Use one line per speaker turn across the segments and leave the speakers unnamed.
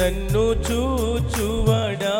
నన్ను చూచువడా?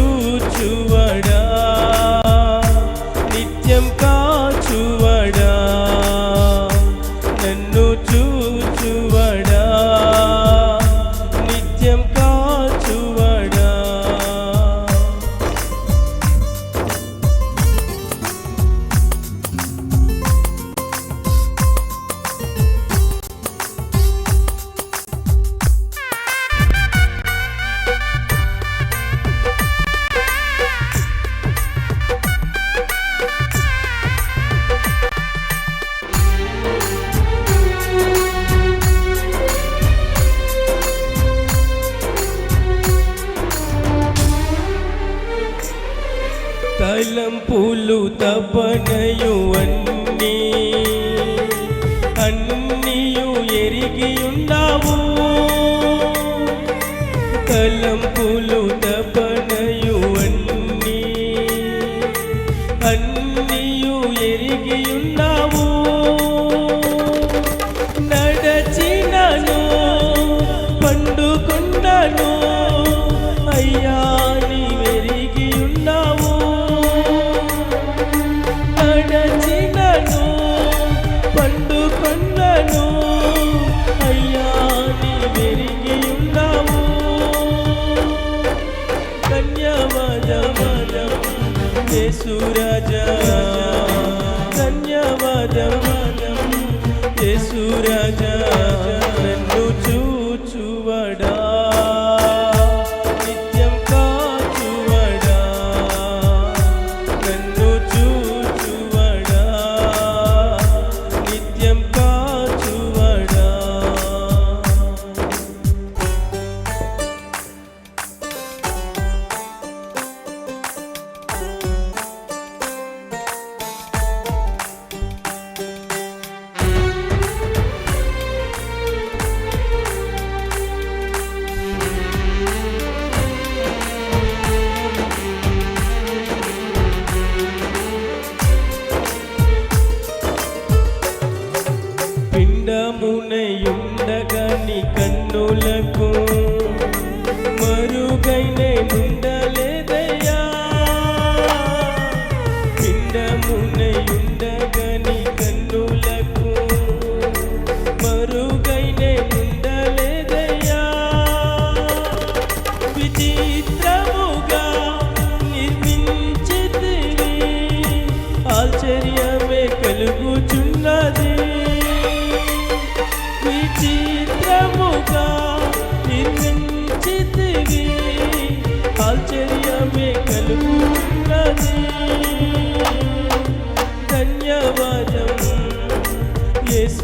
చూచువడా? తలంపులు తపనయు అన్నీ. అన్నీయు ఎరిగియున్నావు తలంపులు తపన యేసురాజా. ధన్యవాదం యేసురాజా. కరుణయుండగని కన్నులకు మరుగైన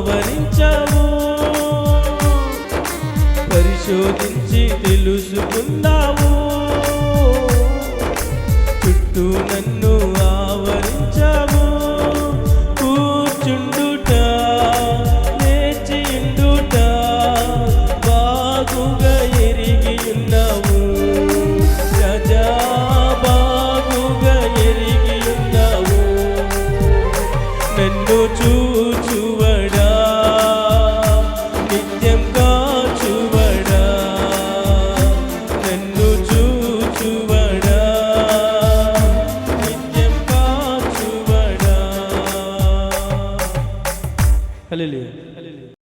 ఆవరించావు. పరిశోధించి తెలుసుకుందాము చుట్టూ నన్ను కాచువడా హల్లెలూయా